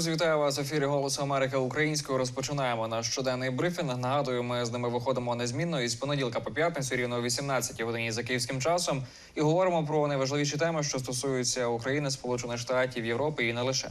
Друзі, вітаю вас в ефірі Голосу Америки українською. Розпочинаємо наш щоденний брифінг. Нагадую, ми з ними виходимо незмінно із понеділка по п'ятницю, рівно о 18 годині за київським часом, і говоримо про найважливіші теми, що стосуються України, Сполучених Штатів, Європи і не лише.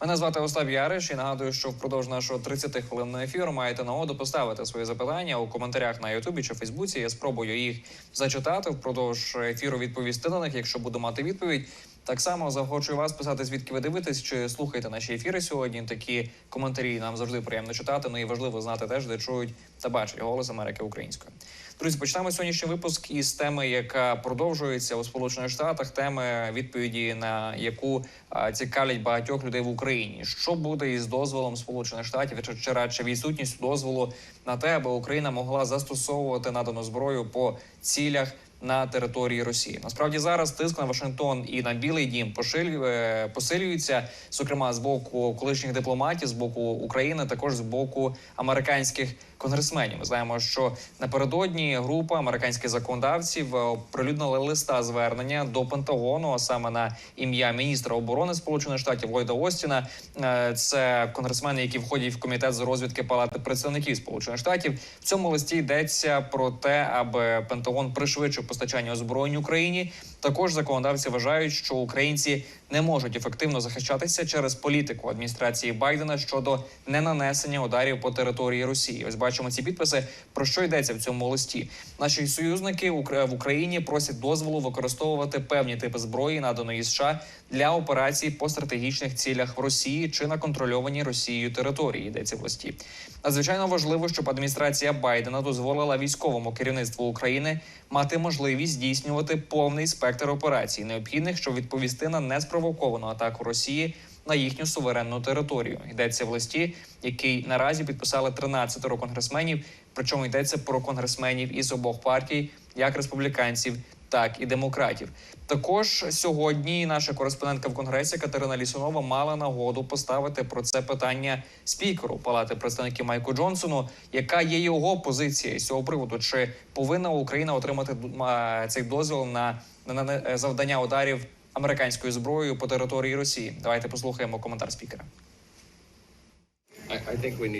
Мене звати Остап Яриш і нагадую, що впродовж нашого 30 хвилинного ефіру маєте нагоду поставити свої запитання у коментарях на Ютубі чи Фейсбуці. Я спробую їх зачитати впродовж ефіру. Відповісти на них, якщо буду мати відповідь. Так само захочу вас писати, звідки ви дивитесь, чи слухаєте наші ефіри сьогодні. Такі коментарі нам завжди приємно читати. Ну і важливо знати теж, де чують та бачать голос Америки українською. Друзі, почнемо сьогоднішній випуск із теми, яка продовжується у Сполучених Штатах. Теми відповіді на яку цікавлять багатьох людей в Україні. Що буде із дозволом Сполучених Штатів, чи, радше відсутністю дозволу на те, аби Україна могла застосовувати надану зброю по цілях на території Росії. Насправді зараз тиск на Вашингтон і на Білий Дім е, посилюється, зокрема з боку колишніх дипломатів, з боку України, також з боку американських конгресменів. Ми знаємо, що напередодні група американських законодавців е, оприлюднили листа звернення до Пентагону, а саме на ім'я міністра оборони Сполучених Штатів Ллойда Остіна. Е, Це конгресмени, які входять в комітет з розвідки Палати представників Сполучених Штатів. В цьому листі йдеться про те, аби Пентагон пришвидшив постачання озброєнь Україні. Також законодавці вважають, що українці не можуть ефективно захищатися через політику адміністрації Байдена щодо ненанесення ударів по території Росії. Ось бачимо ці підписи. Про що йдеться в цьому листі? Наші союзники в Україні просять дозволу використовувати певні типи зброї, наданої США для операцій по стратегічних цілях в Росії чи на контрольованій Росією території. Йдеться в листі. Надзвичайно важливо, щоб адміністрація Байдена дозволила військовому керівництву України мати можливість здійснювати повний спектр операцій, необхідних, щоб відповісти на неспровоковану атаку Росії на їхню суверенну територію. Йдеться в листі, який наразі підписали 13 конгресменів. Причому йдеться про конгресменів із обох партій, як республіканців, так і демократів. Також сьогодні наша кореспондентка в конгресі Катерина Лісунова мала нагоду поставити про це питання спікеру Палати представників Майку Джонсону, яка є його позиція з цього приводу. Чи повинна Україна отримати цей дозвіл на, на, е, завдання ударів американською зброєю по території Росії? Давайте послухаємо коментар спікера.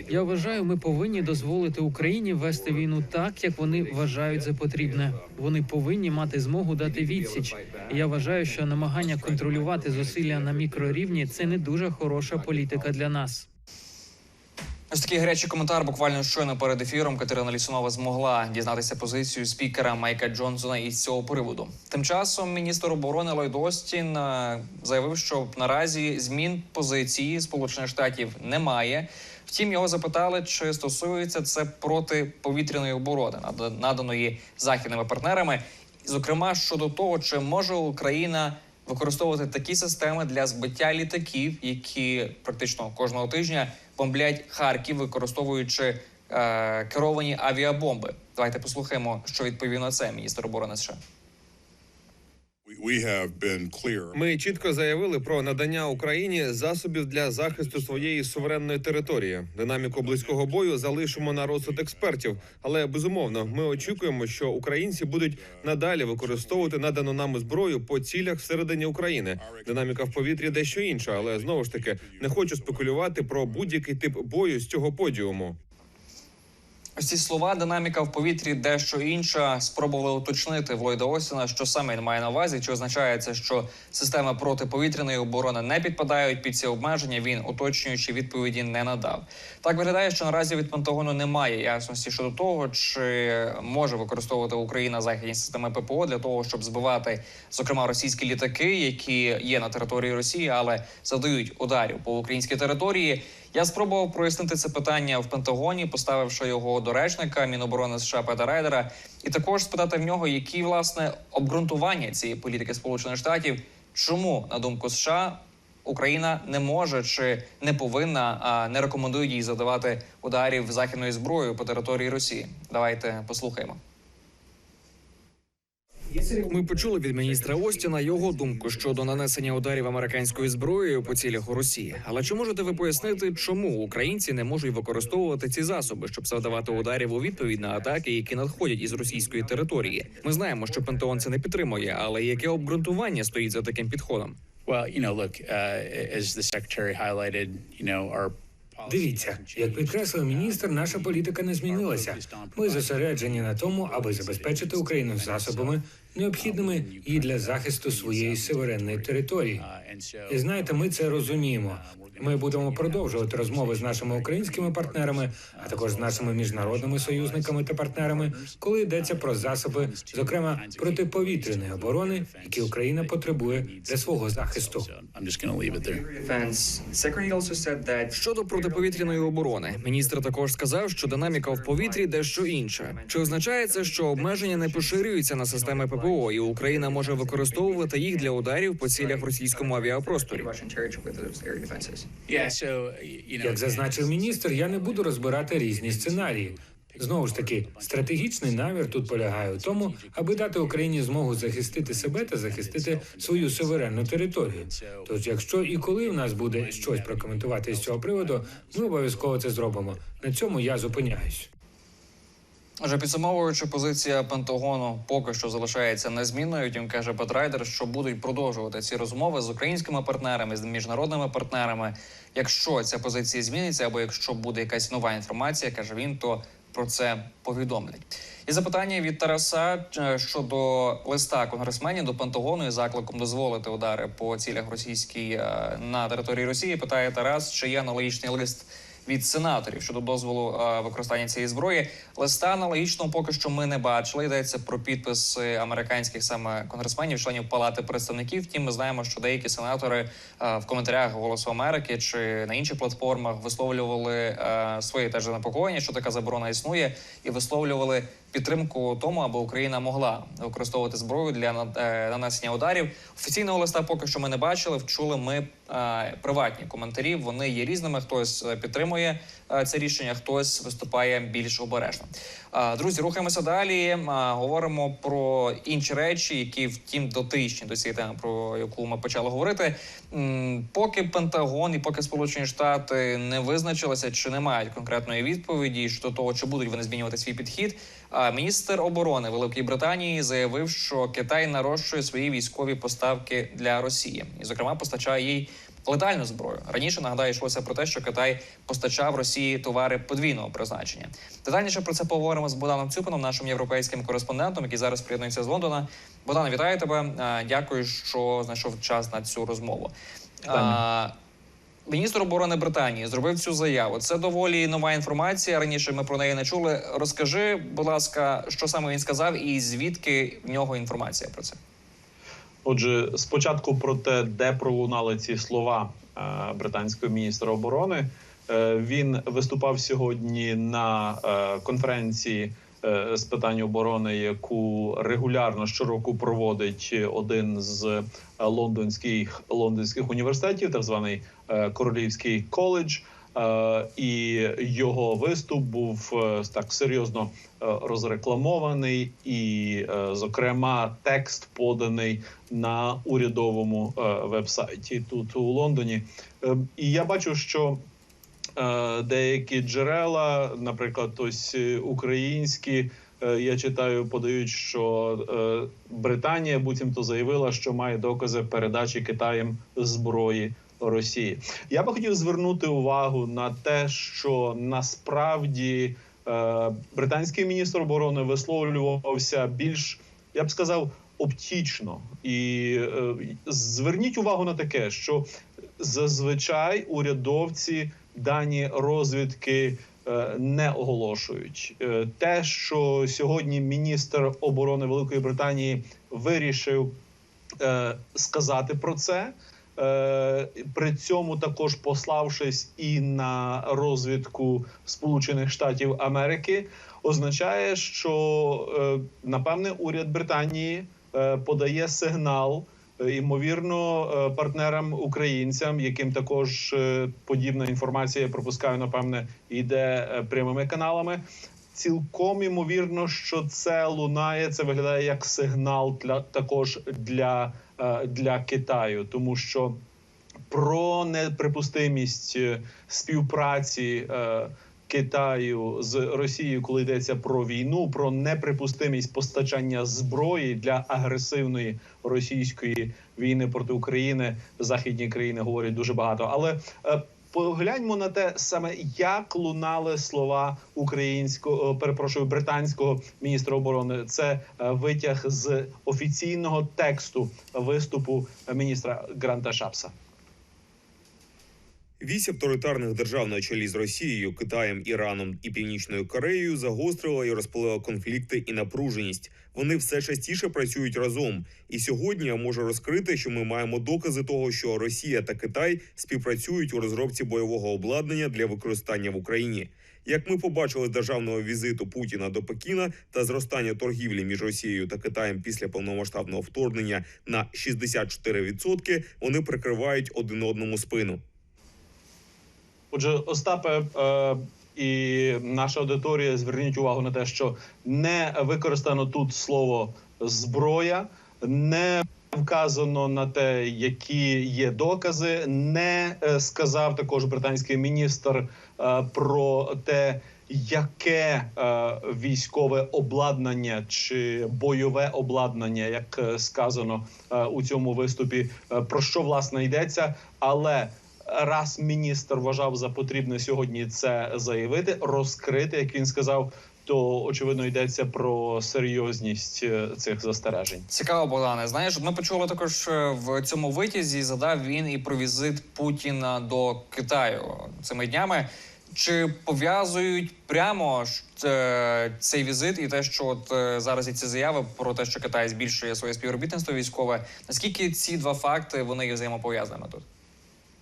Я вважаю, ми повинні дозволити Україні вести війну так, як вони вважають за потрібне. Вони повинні мати змогу дати відсіч. І я вважаю, що намагання контролювати зусилля на мікрорівні це не дуже хороша політика для нас. Ось такий гарячий коментар. Буквально щойно перед ефіром Катерина Лісунова змогла дізнатися позицію спікера Майка Джонсона із цього приводу. Тим часом міністр оборони Ллойд Остін е, заявив, що наразі змін позиції Сполучених Штатів немає. Втім, його запитали, чи стосується це протиповітряної оборони, нада- наданої західними партнерами, зокрема щодо того, чи може Україна використовувати такі системи для збиття літаків, які практично кожного тижня бомблять Харків, використовуючи е, керовані авіабомби. Давайте послухаємо, що відповів на це міністр оборони США. Ми чітко заявили про надання Україні засобів для захисту своєї суверенної території. Динаміку близького бою залишимо на розсуд експертів, але безумовно ми очікуємо, що українці будуть надалі використовувати надану нам зброю по цілях всередині України. Динаміка в повітрі дещо інша, але знову ж таки не хочу спекулювати про будь-який тип бою з цього подіуму. Ці слова, динаміка в повітрі дещо інша. Спробували уточнити Влойда Осіна, що саме він має на увазі. Чи означає це, що системи протиповітряної оборони не підпадають під ці обмеження? Він уточнюючи відповіді не надав. Так виглядає, що наразі від Пентагону немає ясності щодо того, чи може використовувати Україна західні системи ППО для того, щоб збивати, зокрема, російські літаки, які є на території Росії, але завдають ударів по українській території. Я спробував прояснити це питання в Пентагоні, поставивши його до речника Міноборони США Пета Райдера, і також спитати в нього, які власне обґрунтування цієї політики Сполучених Штатів, чому на думку США Україна не може чи не повинна, а не рекомендує їй задавати ударів західною зброєю по території Росії. Давайте послухаємо. Ми почули від міністра Остіна його думку щодо нанесення ударів американською зброєю по цілях у Росії. Але чи можете ви пояснити, чому українці не можуть використовувати ці засоби, щоб завдавати ударів у відповідь на атаки, які надходять із російської території? Ми знаємо, що Пентагон це не підтримує, але яке обґрунтування стоїть за таким підходом? Uh, Дивіться, як підкреслив міністр, наша політика не змінилася. Ми зосереджені на тому, аби забезпечити Україну засобами, необхідними і для захисту своєї суверенної території. І знаєте, ми це розуміємо. Ми будемо продовжувати розмови з нашими українськими партнерами, а також з нашими міжнародними союзниками та партнерами, коли йдеться про засоби, зокрема протиповітряної оборони, які Україна потребує для свого захисту. Щодо протиповітряної оборони, міністр також сказав, що динаміка в повітрі дещо інша. Чи означає це, що обмеження не поширюються на системи ППО, і Україна може використовувати їх для ударів по цілях в російському авіапросторі? Як зазначив міністр, я не буду розбирати різні сценарії. Знову ж таки, стратегічний намір тут полягає в тому, аби дати Україні змогу захистити себе та захистити свою суверенну територію. Тож, якщо і коли в нас буде щось прокоментувати з цього приводу, ми обов'язково це зробимо. На цьому я зупиняюсь. Вже підсумовуючи, позиція Пентагону поки що залишається незмінною. Втім, каже Петрайдер, що будуть продовжувати ці розмови з українськими партнерами, з міжнародними партнерами. Якщо ця позиція зміниться, або якщо буде якась нова інформація, каже він, то про це повідомлять. І запитання від Тараса е, щодо листа конгресменів до Пентагону із закликом дозволити удари по цілях російській е, на території Росії. Питає Тарас, чи є аналогічний лист від сенаторів щодо дозволу е, використання цієї зброї. Листа аналогічного поки що ми не бачили. Йдеться про підпис американських саме конгресменів, членів палати представників. Втім, ми знаємо, що деякі сенатори е, в коментарях Голосу Америки чи на інших платформах висловлювали е, свої теж занепокоєння, що така заборона існує, і висловлювали підтримку тому, аби Україна могла використовувати зброю для е, нанесення ударів. Офіційного листа поки що ми не бачили. Вчули ми е, приватні коментарі. Вони є різними. Хтось е, підтримує це рішення, хтось виступає більш обережно. Е, Друзі, рухаємося далі. Е, Говоримо про інші речі, які втім дотичні до цієї теми, про яку ми почали говорити. Поки Пентагон і поки Сполучені Штати не визначилися, чи не мають конкретної відповіді щодо того, чи будуть вони змінювати свій підхід. А міністр оборони Великої Британії заявив, що Китай нарощує свої військові поставки для Росії, і зокрема постачає їй летальну зброю. Раніше нагадаю, йшлося про те, що Китай постачав Росії товари подвійного призначення. Детальніше про це поговоримо з Богданом Цюпином, нашим європейським кореспондентом, який зараз приєднується з Лондона. Богдан, вітаю тебе. Дякую, що знайшов час на цю розмову. Міністр оборони Британії зробив цю заяву. Це доволі нова інформація. Раніше ми про неї не чули. Розкажи, будь ласка, що саме він сказав, і звідки в нього інформація про це. Отже, спочатку про те, де пролунали ці слова е, британського міністра оборони. Е, Він виступав сьогодні на е, конференції з питань оборони, яку регулярно щороку проводить один з лондонських лондонських університетів, так званий Королівський коледж. Е, І його виступ був е, так серйозно е, розрекламований, і, зокрема, текст поданий на урядовому вебсайті тут у Лондоні. І я бачу, що деякі джерела, наприклад, ось українські. Я читаю, подають, що Британія буцімто заявила, що має докази передачі Китаєм зброї Росії. Я би хотів звернути увагу на те, що насправді е, британський міністр оборони висловлювався більш, я б сказав, оптічно. І е, зверніть увагу на таке, що зазвичай урядовці дані розвідки е, не оголошують. Е, Те, що сьогодні міністр оборони Великої Британії вирішив е, сказати про це. Е, При цьому також пославшись і на розвідку Сполучених Штатів Америки, означає, що е, напевне уряд Британії е, подає сигнал, ймовірно, партнерам українцям, яким також подібна інформація, я пропускаю, напевне, йде прямими каналами. Цілком імовірно, що це лунає. Це виглядає як сигнал для також для, для Китаю, тому що про неприпустимість е, співпраці е, Китаю з Росією, коли йдеться про війну, про неприпустимість постачання зброї для агресивної російської війни проти України. Західні країни говорять дуже багато, але е, Погляньмо на те саме, як лунали слова українського, е, перепрошую, британського міністра оборони. Це е, витяг з офіційного тексту виступу міністра Гранта Шапса. Вісь авторитарних держав на чолі з Росією, Китаєм, Іраном і Північною Кореєю загострила і розпалила конфлікти і напруженість. Вони все частіше працюють разом. І сьогодні я можу розкрити, що ми маємо докази того, що Росія та Китай співпрацюють у розробці бойового обладнання для використання в Україні. Як ми побачили з державного візиту Путіна до Пекіна та зростання торгівлі між Росією та Китаєм після повномасштабного вторгнення на 64%, вони прикривають один одному спину. Отже, Остапе е, і наша аудиторія зверніть увагу на те, що не використано тут слово зброя, не вказано на те, які є докази. Не е, сказав також британський міністр е, про те. Яке е, військове обладнання чи бойове обладнання, як сказано е, у цьому виступі, е, про що власне йдеться, але раз міністр вважав за потрібне сьогодні це заявити, розкрити, як він сказав, то очевидно йдеться про серйозність е, цих застережень. Цікаво, Богдане. Знаєш, ми почули також е, в цьому витязі. Задав він і про візит Путіна до Китаю цими днями. Чи пов'язують прямо е, цей візит і те, що от зараз і ці заяви про те, що Китай збільшує своє співробітництво військове? Наскільки ці два факти вони є взаємопов'язаними тут?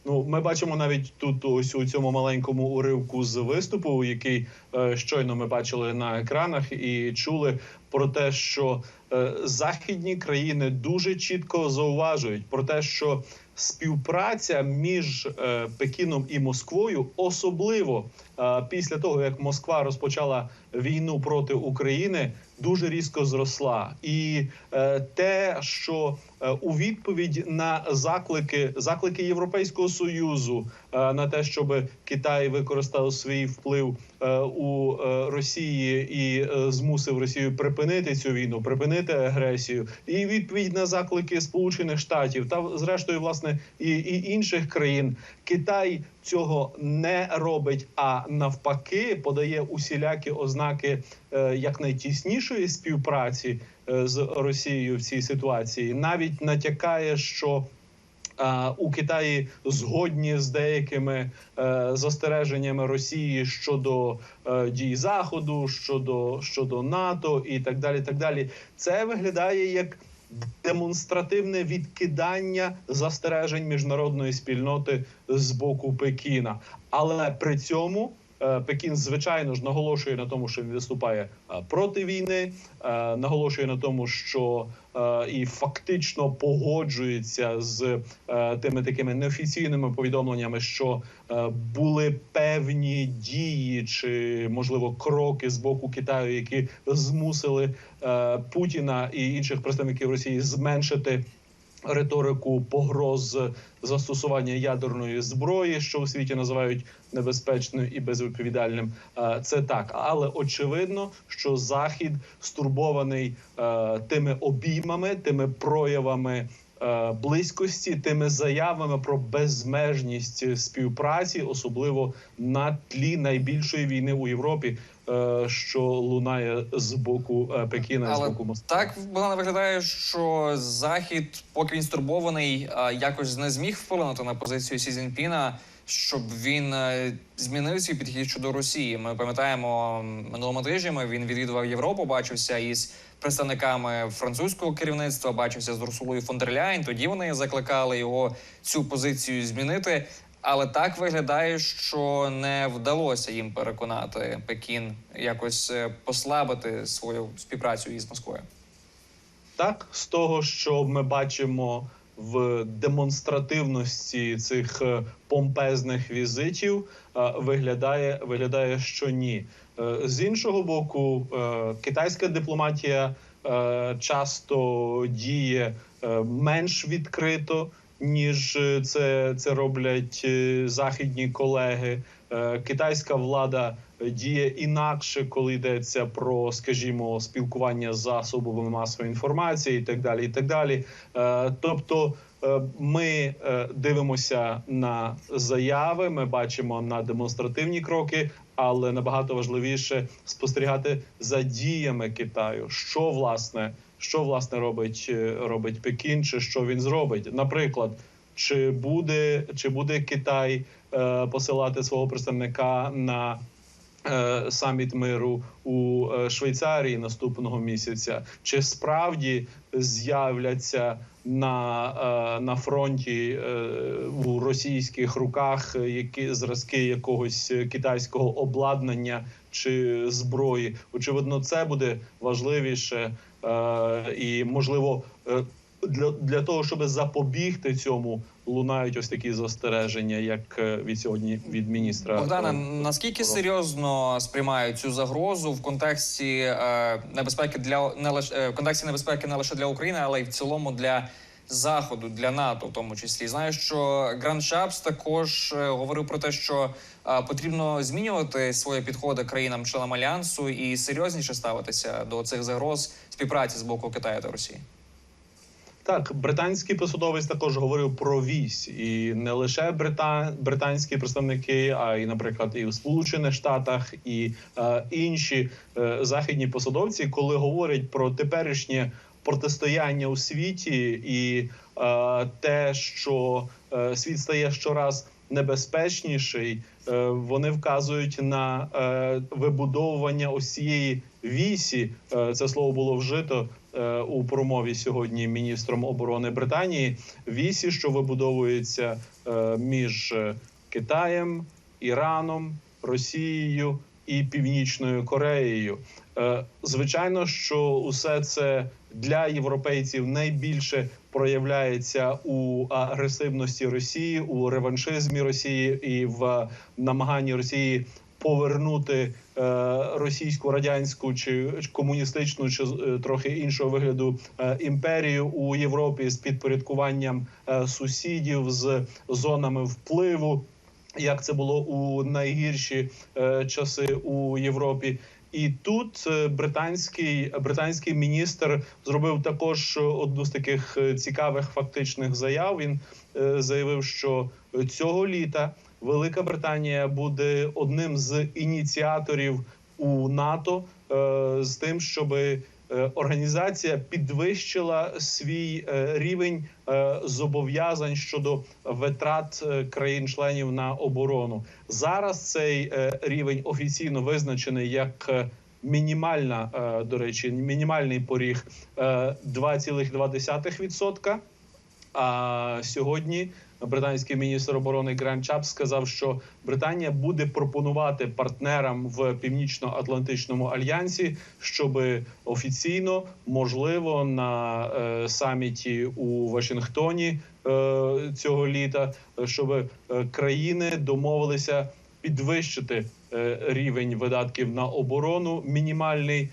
Ну, ми бачимо навіть тут, ось у цьому маленькому уривку з виступу, який е, щойно ми бачили на екранах, і чули про те, що е, західні країни дуже чітко зауважують про те, що співпраця між е, Пекіном і Москвою, особливо після того як Москва розпочала війну проти України, дуже різко зросла, і е, те, що е, у відповідь на заклики заклики Європейського союзу е, на те, щоб Китай використав свій вплив у Росії і змусив Росію припинити цю війну, припинити агресію, і відповідь на заклики Сполучених Штатів та зрештою власне і, і інших країн. Китай цього не робить, а навпаки, подає усілякі ознаки е, якнайтіснішої співпраці е, з Росією в цій ситуації. Навіть натякає, що а, у Китаї згодні з деякими е, застереженнями Росії щодо е, дій Заходу, щодо щодо НАТО і так далі. Так далі, це виглядає як демонстративне відкидання застережень міжнародної спільноти з боку Пекіна, але при цьому. Е, Пекін, звичайно ж, наголошує на тому, що він виступає е, проти війни, е, наголошує на тому, що і фактично погоджується з тими такими неофіційними повідомленнями, що були певні дії чи можливо кроки з боку Китаю, які змусили Путіна і інших представників Росії зменшити. Риторику погроз застосування ядерної зброї, що у світі називають небезпечною і безвідповідальним. Е, Це так, але очевидно, що захід стурбований е, тими обіймами, тими проявами е, близькості, тими заявами про безмежність співпраці, особливо на тлі найбільшої війни у Європі, що лунає з боку е, Пекіна, з боку Москви. Так вона виглядає, що захід, поки він стурбований, якось не зміг вплинути на позицію Сі Цзіньпіна, щоб він е, змінив свій підхід щодо Росії. Ми пам'ятаємо м, минулому тижні. ми- Він відвідував Європу, бачився із представниками французького керівництва, бачився з Урсулою фон дер Ляйн. Тоді вони закликали його цю позицію змінити. Але так виглядає, що не вдалося їм переконати Пекін якось е, послабити свою співпрацю із Москвою. Так, з того, що ми бачимо в демонстративності цих е, помпезних візитів, е, виглядає, виглядає, що ні. З іншого боку, китайська дипломатія часто діє менш відкрито. Ніж е, це, це роблять е, західні колеги. Е, Китайська влада діє інакше, коли йдеться про, скажімо, спілкування з засобами масової інформації, і так далі. І так далі. Тобто, ми дивимося на заяви, ми бачимо на демонстративні кроки, але набагато важливіше спостерігати за діями Китаю, що власне, що власне робить, е, робить Пекін, чи що він зробить, наприклад. Чи буде чи буде Китай е, посилати свого представника на е, саміт миру у е, Швейцарії наступного місяця? Чи справді з'являться на, е, на фронті е, у російських руках е, які зразки якогось китайського обладнання чи зброї? Очевидно, це буде важливіше і можливо. е, для, для того, щоб запобігти цьому, лунають ось такі застереження, як е, від сьогодні від міністра Богдане, е, наскільки серйозно сприймають цю загрозу в контексті е, небезпеки для не лише е, в контексті небезпеки не лише для України, але й в цілому для заходу, для НАТО, в тому числі знаю, що Гранд Шапс також е, говорив про те, що потрібно змінювати свої підходи країнам-членам альянсу і серйозніше ставитися до цих загроз співпраці з боку Китаю та Росії. Так, британський посадовець також говорив про вісь, і не лише брита... британські представники, а й, наприклад, і в Сполучених Штатах, і е, інші е, західні посадовці, коли говорять про теперішнє протистояння у світі і е, те, що е, світ стає щораз небезпечніший, е, вони вказують на вибудовування ось цієї вісі. Це слово було вжито у промові сьогодні міністром оборони Британії. Вісі, що вибудовується між Китаєм, Іраном, Росією і Північною Кореєю. Е, Звичайно, що усе це для європейців найбільше проявляється у агресивності Росії, у реваншизмі Росії і в намаганні Росії повернути е, російську радянську чи комуністичну, чи е, трохи іншого вигляду е, імперію у Європі з підпорядкуванням е, сусідів з зонами впливу як це було у найгірші е, часи у Європі. І тут е, британський британський міністр зробив також одну з таких е, цікавих фактичних заяв. Він е, заявив, що цього літа Велика Британія буде одним з ініціаторів у НАТО е, з тим, щоби організація підвищила свій е, рівень е, зобов'язань щодо витрат е, країн-членів на оборону. Зараз цей е, рівень офіційно визначений як е, мінімальна, е, до речі, мінімальний поріг е, 2,2%. А сьогодні британський міністр оборони Гран Чапс сказав, що Британія буде пропонувати партнерам в північно-атлантичному альянсі, щоб офіційно можливо на е, саміті у Вашингтоні е, цього літа, щоб е, країни домовилися підвищити рівень видатків на оборону мінімальний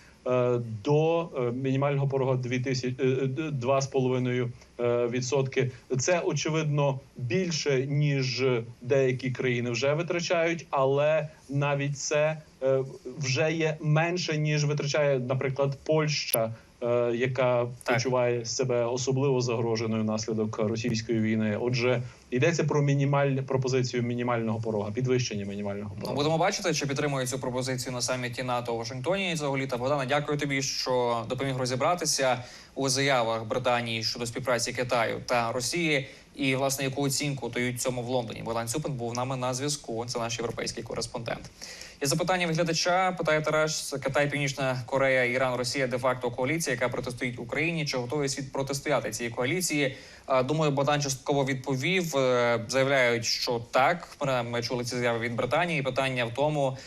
до е, мінімального порога 2000, е, е, 2,5%. е. Це очевидно більше ніж деякі країни вже витрачають, але навіть це е, вже є менше ніж витрачає, наприклад, Польща. Е, Яка Так. почуває себе особливо загроженою внаслідок російської війни, отже, йдеться про мінімальну пропозицію мінімального порога, підвищення мінімального Ну, порога. будемо бачити, чи підтримує цю пропозицію на саміті НАТО у Вашингтоні цього літа. Богдана, дякую тобі, що допоміг розібратися у заявах Британії щодо співпраці Китаю та Росії. І власне яку оцінку дають цьому в Лондоні. Богдан Цюпин був нами на зв'язку. Це наш європейський кореспондент. Є запитання від глядача. Питає Тарас Китай, Північна Корея, Іран, Росія де факто коаліція, яка протистоїть Україні. Чи готовий світ протистояти цій коаліції? Думаю, Богдан частково відповів. Е, Заявляють, що так. Ми- чули ці заяви від Британії. Питання в тому,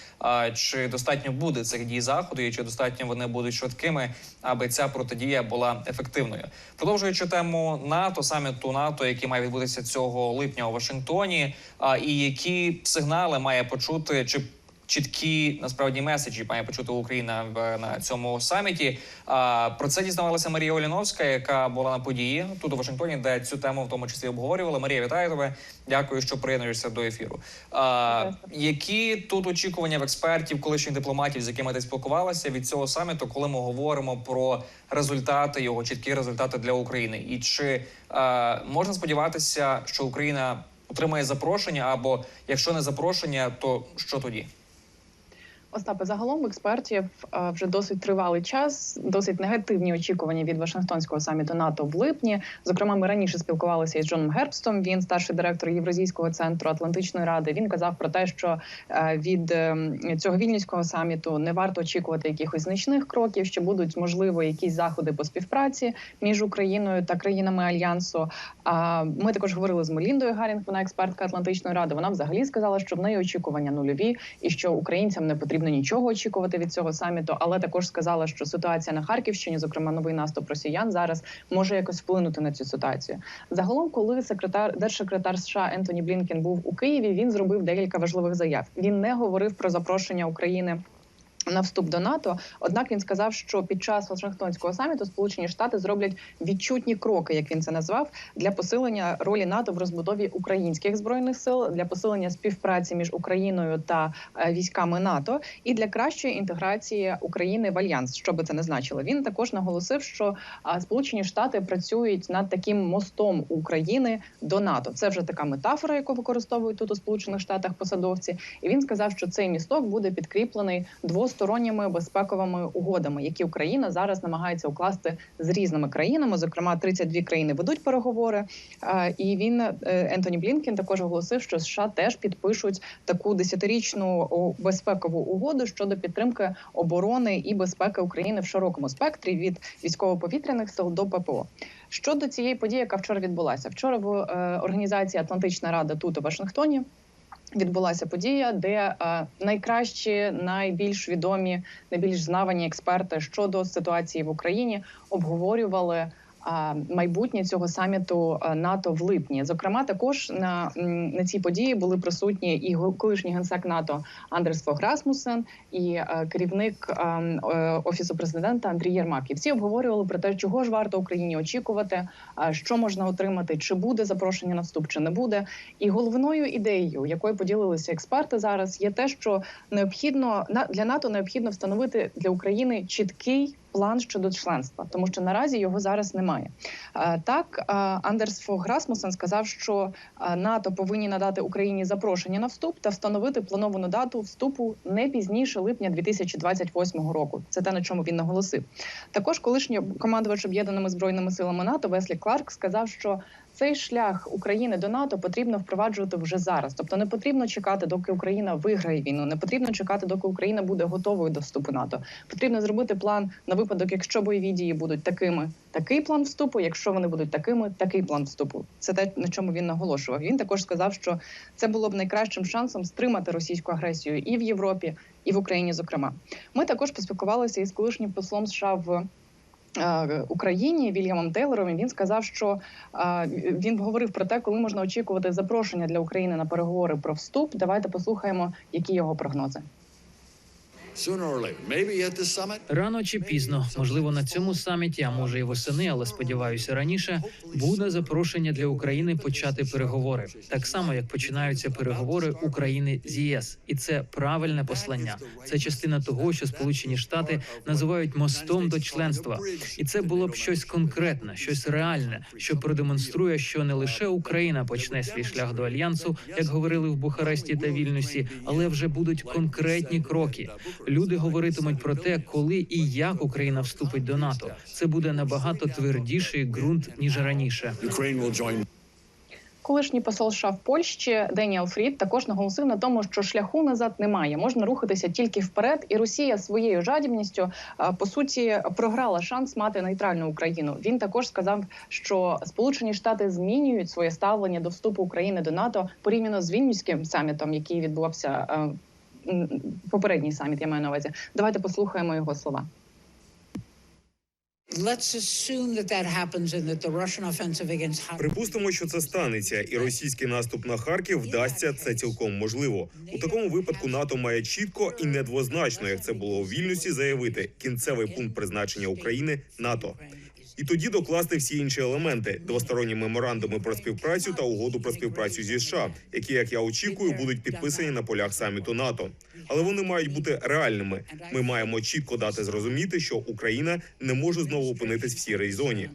чи достатньо буде цих дій заходу, і чи достатньо вони будуть швидкими, аби ця протидія була ефективною. Продовжуючи тему НАТО, саміту НАТО, який має відбутися цього липня у Вашингтоні, і які сигнали має почути чи чіткі насправді меседжі має почути Україна в на цьому саміті. А про це дізнавалася Марія Оліновська, яка була на події тут у Вашингтоні, де цю тему в тому числі обговорювали. Марія, вітаю тебе. Дякую, що приєднуєшся до ефіру. А, які тут очікування в експертів, колишніх дипломатів, з якими ти спілкувалася від цього саміту, коли ми говоримо про результати його, чіткі результати для України, і чи а, можна сподіватися, що Україна отримає запрошення, або якщо не запрошення, то що тоді? Остапе, загалом експертів е, вже досить тривалий час, досить негативні очікування від Вашингтонського саміту НАТО в липні. Зокрема, ми раніше спілкувалися із Джоном Гербстом. Він старший директор Євразійського центру Атлантичної ради. Він казав про те, що е, від е, цього вільнюського саміту не варто очікувати якихось значних кроків, що будуть можливо якісь заходи по співпраці між Україною та країнами альянсу. А ми також говорили з Меліндою Гарінг, вона експертка Атлантичної ради. Вона взагалі сказала, що в неї очікування нульові, і що українцям не потрібно нічого очікувати від цього саміту. Але також сказала, що ситуація на Харківщині, зокрема новий наступ росіян, зараз може якось вплинути на цю ситуацію. Загалом, коли секретар держсекретар США Ентоні Блінкен був у Києві, він зробив декілька важливих заяв. Він не говорив про запрошення України. На вступ до НАТО, однак він сказав, що під час Вашингтонського саміту Сполучені Штати зроблять відчутні кроки, як він це назвав, для посилення ролі НАТО в розбудові українських збройних сил, для посилення співпраці між Україною та е, військами НАТО і для кращої інтеграції України в альянс. Що би це не значило? Він також наголосив, що Сполучені Штати працюють над таким мостом України до НАТО. Це вже така метафора, яку використовують тут у Сполучених Штатах посадовці. І він сказав, що цей місток буде підкріплений двосторонніми безпековими угодами, які Україна зараз намагається укласти з різними країнами. Зокрема, 32 країни ведуть переговори. І він е, Ентоні Блінкен також оголосив, що США теж підпишуть таку десятирічну безпекову угоду щодо підтримки оборони і безпеки України в широкому спектрі від військово-повітряних сил до ППО. Щодо цієї події, яка вчора відбулася, вчора в е, організації Атлантична Рада тут у Вашингтоні відбулася подія, де е, найкращі, найбільш відомі, найбільш знавані експерти щодо ситуації в Україні обговорювали. Майбутнє цього саміту е, НАТО в липні, зокрема, також на, на цій події були присутні і колишній генсек НАТО Андрес Фог Расмусен і е, керівник е, м, е, офісу президента Андрій Єрмак. І всі обговорювали про те, чого ж варто Україні очікувати, що можна отримати, чи буде запрошення на вступ, чи не буде. І головною ідеєю, якою поділилися експерти зараз, є те, що необхідно для НАТО необхідно встановити для України чіткий план щодо членства, тому що наразі його зараз немає. Е, Так, е, Андерс Фог Расмусен сказав, що е, НАТО повинні надати Україні запрошення на вступ та встановити плановану дату вступу не пізніше липня 2028 року. Це те, на чому він наголосив. Також колишній командувач об'єднаними збройними силами НАТО Веслі Кларк сказав, що цей шлях України до НАТО потрібно впроваджувати вже зараз. Тобто не потрібно чекати, доки Україна виграє війну, не потрібно чекати, доки Україна буде готовою до вступу НАТО. Потрібно зробити план на випадок, якщо бойові дії будуть такими, такий план вступу. Якщо вони будуть такими, такий план вступу. Це те, на чому він наголошував. Він також сказав, що це було б найкращим шансом стримати російську агресію і в Європі, і в Україні. Зокрема, ми також поспілкувалися із колишнім послом США в. Е, Україні Вільямом Тейлором і він сказав, що е, він говорив про те, коли можна очікувати запрошення для України на переговори про вступ. Давайте послухаємо, які його прогнози. Рано чи пізно, можливо, на цьому саміті, а може і восени, але сподіваюся, раніше буде запрошення для України почати переговори, так само як починаються переговори України з ЄС, і це правильне послання. Це частина того, що Сполучені Штати називають мостом до членства, і це було б щось конкретне, щось реальне, що продемонструє, що не лише Україна почне свій шлях до альянсу, як говорили в Бухаресті та Вільнюсі, але вже будуть конкретні кроки. Люди говоритимуть про те, коли і як Україна вступить до НАТО. Це буде набагато твердіший ґрунт ніж раніше. Колишній посол США в Польщі Деніел Фрід також наголосив на тому, що шляху назад немає. Можна рухатися тільки вперед, і Росія своєю жадібністю по суті програла шанс мати нейтральну Україну. Він також сказав, що Сполучені Штати змінюють своє ставлення до вступу України до НАТО порівняно з Вільнюським самітом, який відбувався е, попередній саміт. Я маю на увазі. Давайте послухаємо його слова. Припустимо, що це станеться, і російський наступ на Харків вдасться. Це цілком можливо. У такому випадку НАТО має чітко і недвозначно, як це було у Вільнюсі, заявити кінцевий пункт призначення України НАТО. І тоді докласти всі інші елементи двосторонні меморандуми про співпрацю та угоду про співпрацю зі США, які, як я очікую, будуть підписані на полях саміту НАТО. Але вони мають бути реальними. Ми маємо чітко дати зрозуміти, що Україна не може знову опинитись в сірій зоні.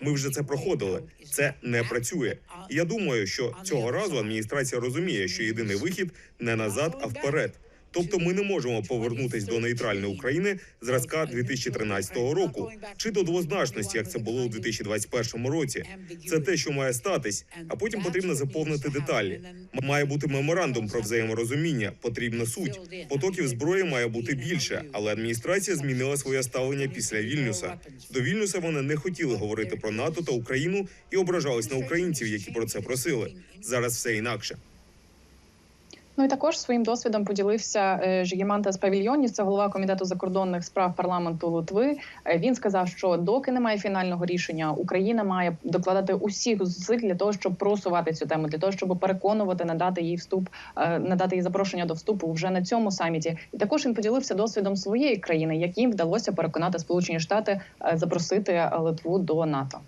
Ми вже це проходили. Це не працює. Я думаю, що цього разу адміністрація розуміє, що єдиний вихід не назад, а вперед. Тобто, ми не можемо повернутись до нейтральної України зразка 2013 року чи до двозначності, як це було у 2021 році. Це те, що має статись, а потім потрібно заповнити деталі. Має бути меморандум про взаєморозуміння. Потрібна суть. Потоків зброї має бути більше, але адміністрація змінила своє ставлення після Вільнюса. До Вільнюса вони не хотіли говорити про НАТО та Україну і ображались на українців, які про це просили. Зараз все інакше. Ну і також своїм досвідом поділився е, Жігімантас Павільйоніс, це голова комітету закордонних справ парламенту Литви. Е, Він сказав, що доки немає фінального рішення, Україна має докладати усіх зусиль для того, щоб просувати цю тему, для того, щоб переконувати, надати їй вступ, е, надати їй запрошення до вступу вже на цьому саміті. І також він поділився досвідом своєї країни, яким вдалося переконати Сполучені Штати запросити Литву до НАТО.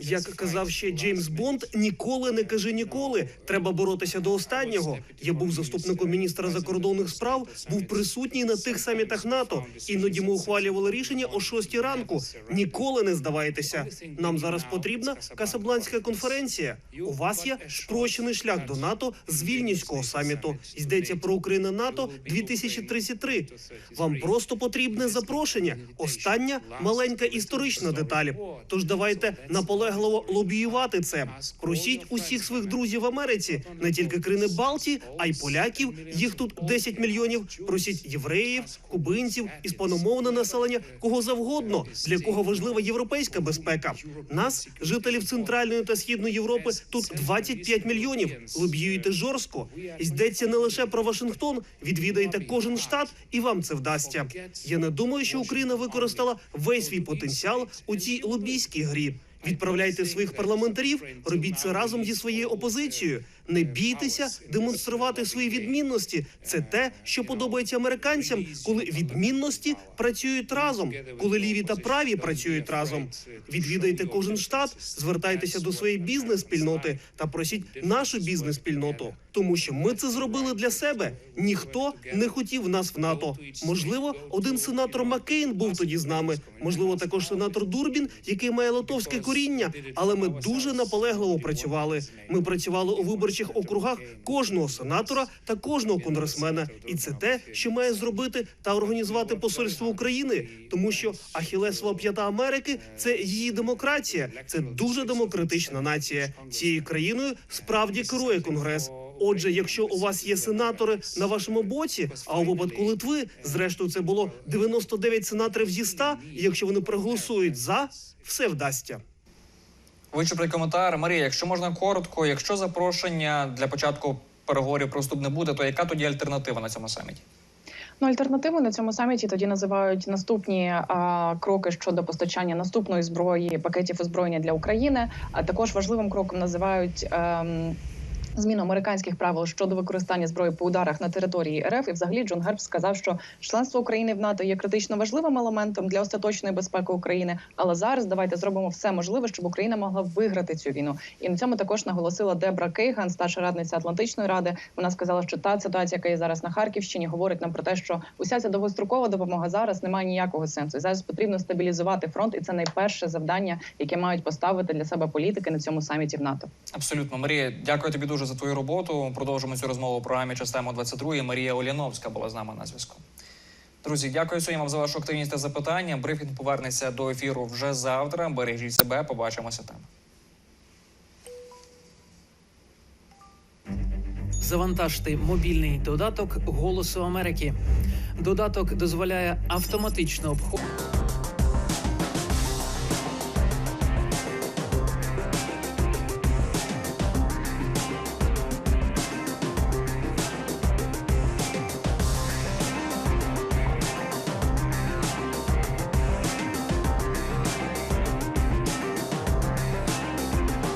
Як казав ще Джеймс Бонд, ніколи не кажи ніколи. Треба боротися до останнього. Я був заступником міністра закордонних справ, був присутній на тих самітах НАТО. Іноді ми ухвалювали рішення о шостій ранку. Ніколи не здавайтеся. Нам зараз потрібна Касабланська конференція. У вас є спрощений шлях до НАТО з вільнюського саміту. Йдеться про Україна НАТО 2033. Вам просто потрібне запрошення. Остання маленька історична деталь. Тож давайте наполегливо лобіювати це. Просіть усіх своїх друзів в Америці, не тільки країни Балтії, а й поляків. Їх тут 10 мільйонів. Просіть євреїв, кубинців, іспаномовне населення, кого завгодно, для кого важлива європейська безпека. Нас, жителів центральної та східної Європи, тут 25 мільйонів. Лобіюєте жорстко. Йдеться не лише про Вашингтон. Відвідайте кожен штат, і вам це вдасться. Я не думаю, що Україна використала весь свій потенціал у цій лобійській грі. Відправляйте своїх парламентарів, робіть це разом зі своєю опозицією. Не бійтеся демонструвати свої відмінності. Це те, що подобається американцям, коли відмінності працюють разом, коли ліві та праві працюють разом. Відвідайте кожен штат, звертайтеся до своєї бізнес-спільноти та просіть нашу бізнес-спільноту, тому що ми це зробили для себе. Ніхто не хотів нас в НАТО. Можливо, один сенатор Маккейн був тоді з нами. Можливо, також сенатор Дурбін, який має литовське коріння. Але ми дуже наполегливо працювали. Ми працювали у виборчих округах кожного сенатора та кожного конгресмена. І це те, що має зробити та організувати посольство України, тому що Ахілесова п'ята Америки це її демократія. Це дуже демократична нація. Цією країною справді керує конгрес. Отже, якщо у вас є сенатори на вашому боці, а у випадку Литви, зрештою, це було 99 сенаторів зі 100, і якщо вони проголосують за, все вдасться. Вичерпний коментар. Марія, якщо можна коротко, якщо запрошення для початку переговорів про вступ не буде, то яка тоді альтернатива на цьому саміті? Ну, альтернативу на цьому саміті тоді називають наступні а, кроки щодо постачання наступної зброї, пакетів озброєння для України. А також важливим кроком називають. ем, Зміну американських правил щодо використання зброї по ударах на території РФ і взагалі Джон Герб сказав, що членство України в НАТО є критично важливим елементом для остаточної безпеки України. Але зараз давайте зробимо все можливе, щоб Україна могла виграти цю війну. І на цьому також наголосила Дебра Кейган, старша радниця Атлантичної ради. Вона сказала, що та ситуація, яка є зараз на Харківщині, говорить нам про те, що уся ця довгострокова допомога зараз не має ніякого сенсу. І зараз потрібно стабілізувати фронт, і це найперше завдання, яке мають поставити для себе політики на цьому саміті в НАТО. Абсолютно, Марія, дякую тобі дуже за твою роботу. Продовжимо цю розмову у програмі «Частемо 22». Марія Оляновська була з нами на зв'язку. Друзі, дякую сьогодні вам за вашу активність та запитання. Брифінг повернеться до ефіру вже завтра. Бережіть себе, побачимося там. Завантажте мобільний додаток Голосу Америки. Додаток дозволяє автоматично обходити.